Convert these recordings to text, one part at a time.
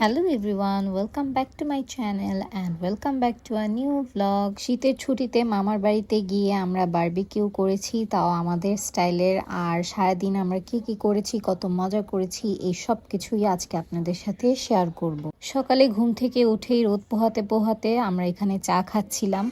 Hello everyone welcome back to my channel and welcome back to a new blog শীতের ছুটিতে মামার বাড়িতে গিয়ে আমরা বারবিকিউ করেছি, তাও আমাদের স্টাইলের। আর সারাদিন আমরা কি কি করেছি, কত মজা করেছি, এই সব কিছুই আজকে আপনাদের সাথে শেয়ার করব। সকালে ঘুম থেকে উঠেই রোদ পোহাতে পোহাতে আমরা এখানে চা খাচ্ছিলাম।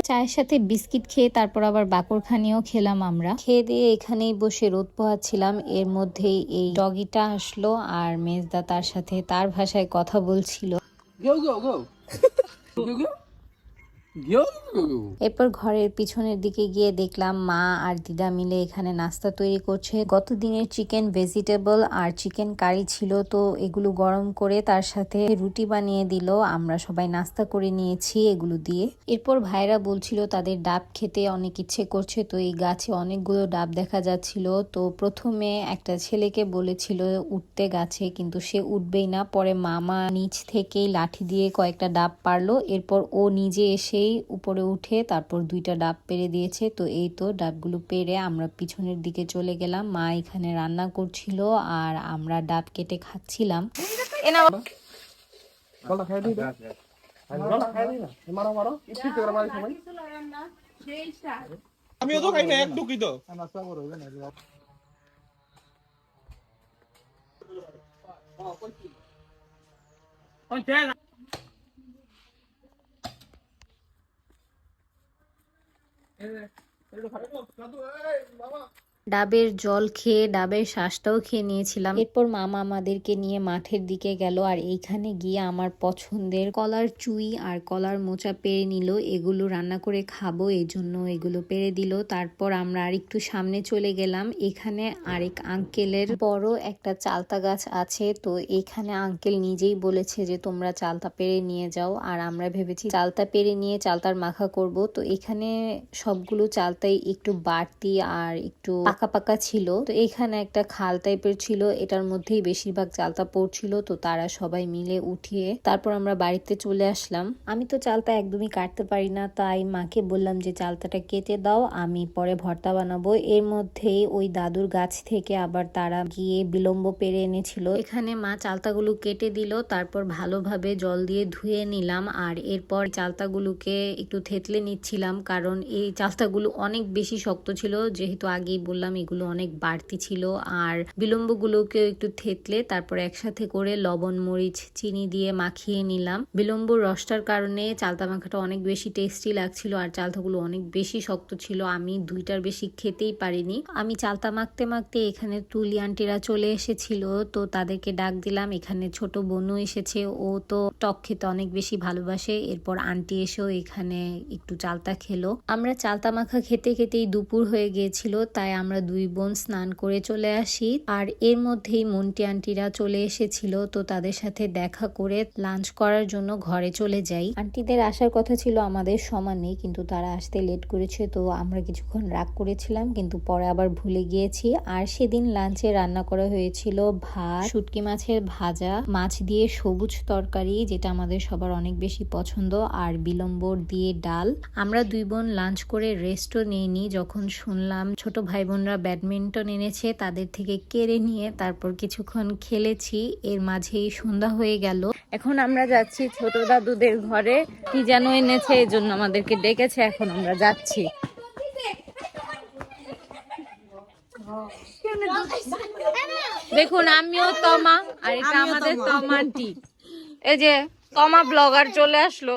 চায়ের সাথে বিস্কিট খেয়ে তারপর আবার বাকরখানিও খেলাম আমরা। খেয়ে দিয়ে এখানেই বসে রোদ পোহাচ্ছিলাম। এর মধ্যেই এই ডগিটা আসলো আর মেজদা তার সাথে তার ভাষায় কথা বলছিল। এরপর ঘরের পিছনের দিকে গিয়ে দেখলাম মা আর দিদা মিলে এখানে নাস্তা তৈরি করছে। গত দিনের চিকেন ভেজিটেবল আর চিকেন কারি ছিল, তো এগুলো গরম করে তার সাথে রুটি বানিয়ে দিল। আমরা সবাই নাস্তা করে নিয়েছি এগুলো দিয়ে। এরপর ভাইরা বলছিল, তাদের ডাব খেতে অনেক ইচ্ছে করছে, তো এই গাছে অনেকগুলো ডাব দেখা যাচ্ছিল। তো প্রথমে একটা ছেলেকে বলেছিল, উঠতে গাছে। কিন্তু সে উঠবেই না। পরে মামা নিচ থেকেই লাঠি দিয়ে কয়েকটা ডাব পারল। এরপর ও নিজে এসেই উপরে উঠে তারপর দুইটা ডাব পেরে দিয়েছে। তো এই তো ডাবগুলো পেরে আমরা পিছনের দিকে চলে গেলাম। মা এখানে রান্না করছিল আর আমরা ডাব কেটে খাচ্ছিলাম। দিই বলটা খাই না। সবাই আমিও তো না এক টুকি তো নাস্তা করো না ডাবের জল খেয়ে, ডাবের শ্বাসটাও খেয়ে নিয়েছিলাম। এরপর মামা আমাদেরকে নিয়ে মাঠের দিকে গেল আর এইখানে গিয়ে আমার পছন্দের কলার চুই আর কলার মোচা পেরে নিল। এগুলো রান্না করে খাব এই জন্য এগুলো পেরে দিল। তারপর আমরা আর একটু সামনে চলে গেলাম। এখানে আরেক আঙ্কেলের বড় একটা চালতা গাছ আছে। তো এখানে আঙ্কেল নিজেই বলেছে যে, তোমরা চালতা পেরে নিয়ে যাও। আর আমরা ভেবেছি চালতা পেরে নিয়ে চালতার মাখা করব। তো এখানে সবগুলো চালতাই একটু বাড়তি আর একটু পাকা পাকা ছিল। তো এখানে একটা খাল টাইপের ছিল, এটার মধ্যেই বেশিরভাগ চালতা পড়ছিল, তো তারা সবাই মিলে উঠিয়ে তারপর আমরা বাড়িতে চলে আসলাম। আমি তো চালতা একদমই কাটতে পারি না, তাই মাকে বললাম যে, চালতাটা কেটে দাও, আমি পরে ভর্তা বানাবো। এর মধ্যেই ওই দাদুর গাছ থেকে আবার তারা গিয়ে বিলম্ব পেরে এনেছিল। এখানে মা চালতাগুলো কেটে দিল, তারপর ভালোভাবে জল দিয়ে ধুয়ে নিলাম, আর এরপর চালতাগুলোকে একটু থেতলে নিচ্ছিলাম, কারণ এই চালতাগুলো অনেক বেশি শক্ত ছিল, যেহেতু আগেই বললাম এগুলো অনেক বাড়তি ছিল। আর বিলম্বগুলোকে একটু থেতলে তারপর একসাথে করে লবণ, মরিচ, চিনি দিয়ে মাখিয়ে নিলাম। বিলম্ব রসটার কারণে চালতা মাখাটা অনেক বেশি টেস্টি লাগছিল আর চালতাগুলো অনেক বেশি শক্ত ছিল। আমি দুইটার বেশি খেতেই পারিনি। আমি চালতা মাখতে মাখতে এখানে তুলি আন্টিরা চলে এসেছিল, তো তাদেরকে ডাক দিলাম। এখানে ছোট বোনও এসেছে, ও তো টক খেতে অনেক বেশি ভালোবাসে। এরপর আন্টি এসেও এখানে একটু চালতা খেলো। আমরা চালতা মাখা খেতে খেতেই দুপুর হয়ে গিয়েছিল, তাই আমরা দুই বোন স্নান করে চলে আসি। আর এর মধ্যেই মন্টি আন্টিরা চলে এসেছিল, তো তাদের সাথে দেখা করে লাঞ্চ করার জন্য ঘরে চলে যাই। আন্টিদের আসার কথা ছিল আমাদের সমানে কিন্তু তারা আসতে লেট করেছে, তো আমরা কিছুক্ষণ রাগ করেছিলাম, কিন্তু পরে আবার ভুলে গিয়েছি। আর সেদিন লাঞ্চে রান্না করা হয়েছিল ভাত, শুটকি মাছের ভাজা, মাছ দিয়ে সবুজ তরকারি, যেটা আমাদের সবার অনেক বেশি পছন্দ, আর বিলম্বর দিয়ে ডাল। আমরা দুই বোন লাঞ্চ করে রেস্টও নিইনি, যখন শুনলাম ছোট ভাই বোনরা ব্যাডমিন্টন এনেছে তাদের থেকে কেড়ে নিয়ে তারপর কিছুক্ষণ খেলেছি। এর মাঝেই সন্ধ্যা হয়ে গেল। এখন আমরা যাচ্ছি ছোট দাদুদের ঘরে। কি যেন এনেছে এই জন্য আমাদেরকে ডেকেছে এখন আমরা যাচ্ছি। দেখুন আমিও তমা আর এটা আমাদের তমান্টি এই যে তমা ব্লগার চলে আসলো।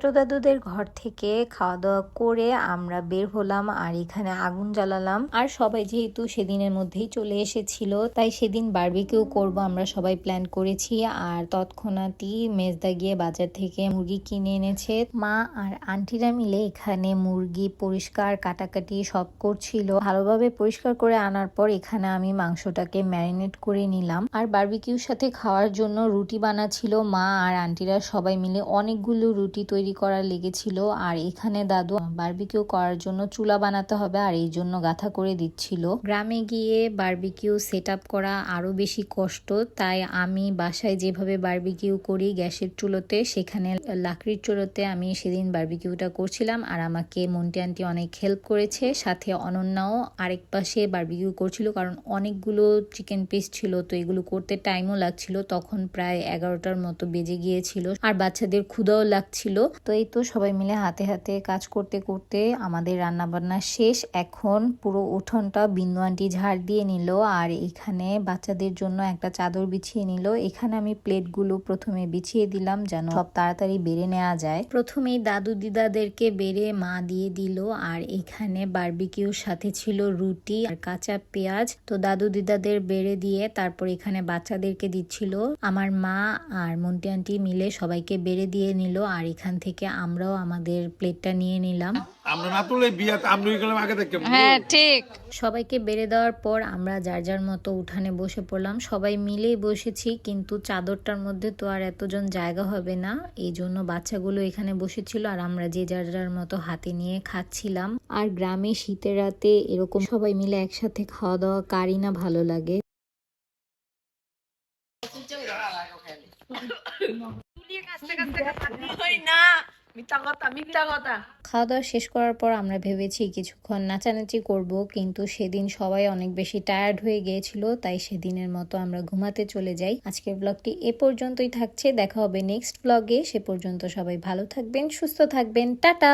ছোট দাদুদের ঘর থেকে খাওয়া দাওয়া করে আমরা বের হলাম আর এখানে আগুন জ্বালালাম। আর সবাই যেহেতু সেদিনের মধ্যেই চলে এসেছিল, তাই সেদিন বারবিকিউ করব আমরা সবাই প্ল্যান করেছি। আর তৎক্ষণাৎই মেজদা গিয়ে বাজার থেকে মুরগি কিনে এনেছে। মা আর আন্টিরা মিলে এখানে মুরগি পরিষ্কার কাটাকাটি সব করছিল। ভালোভাবে পরিষ্কার করে আনার পর এখানে আমি মাংসটাকে ম্যারিনেট করে নিলাম। আর বারবিকিউর সাথে খাওয়ার জন্য রুটি বানাচ্ছিল মা আর আন্টিরা সবাই মিলে অনেকগুলো রুটি তৈরি করা লেগেছিল। আর এখানে দাদু বারবিকিউ করার জন্য চুলা বানাতে হবে আর এই জন্য গাথা করে দিচ্ছিল। গ্রামে গিয়ে বার্বিকিউ সেট করা আরও বেশি কষ্ট। তাই আমি বাসায় যেভাবে বারবিকিউ করি গ্যাসের চুলোতে, সেখানে লাকড়ির চুলোতে আমি সেদিন বারবিকিউটা করছিলাম। আর আমাকে মন্টি আন্টি অনেক হেল্প করেছে। সাথে অনন্যাও আরেক পাশে বার্বিকিউ করছিল কারণ অনেকগুলো চিকেন পিস ছিল, তো এগুলো করতে টাইমও লাগছিল। তখন প্রায় এগারোটার মতো বেজে গিয়েছিল। আর বাচ্চাদের ক্ষুদাও লাগছিল। তো এই তো সবাই মিলে হাতে হাতে কাজ করতে করতে আমাদের রান্না বান্না শেষ। এখন পুরো উঠোনটা বিন্দু আন্টি ঝাড় দিয়ে নিল আর এখানে বাচ্চাদের জন্য একটা চাদর বিছিয়ে নিল। এখানে আমি প্লেটগুলো প্রথমে বিছিয়ে দিলাম যেন সব তাড়াতাড়ি বেড়ে নেওয়া যায়। প্রথমেই দাদু দিদাদেরকে বেড়ে মা দিয়ে দিল আর এখানে বারবিকিউর সাথে ছিল রুটি আর কাঁচা পেঁয়াজ। তো দাদু দিদাদের বেড়ে দিয়ে তারপর এখানে বাচ্চাদেরকে দিচ্ছিল। আমার মা আর মন্টি আন্টি মিলে সবাইকে বেড়ে দিয়ে নিল আর এখান থেকে আমরাও আমাদের প্লেটটা নিয়ে নিলাম। আমরা না তুলে বিয়ে আমরা গেলাম আগে থেকে। হ্যাঁ ঠিক। সবাইকে বেড়ে দেওয়ার পর আমরা যার যার মতো উঠানে বসে পড়লাম। সবাই মিলেই বসেছি কিন্তু চাদরটার মধ্যে তো আর এতজন জায়গা হবে না। এই জন্য বাচ্চাগুলো এখানে বসেছিল আর আমরা যে যার যার মতো হাতে নিয়ে খাচ্ছিলাম। আর গ্রামে শীতের রাতে এরকম সবাই মিলে একসাথে খাওয়া দাওয়া কারই না ভালো লাগে। খাওয়া দাওয়া শেষ করার পর আমরা ভেবেছি কিছুক্ষণ নাচানাচি করব কিন্তু সেদিন সবাই অনেক বেশি টায়ার্ড হয়ে গিয়েছিল তাই সেদিনের মতো আমরা ঘুমাতে চলে যাই। আজকের ব্লগটি এ পর্যন্তই থাকছে দেখা হবে নেক্সট ব্লগে সে পর্যন্ত সবাই ভালো থাকবেন সুস্থ থাকবেন টাটা!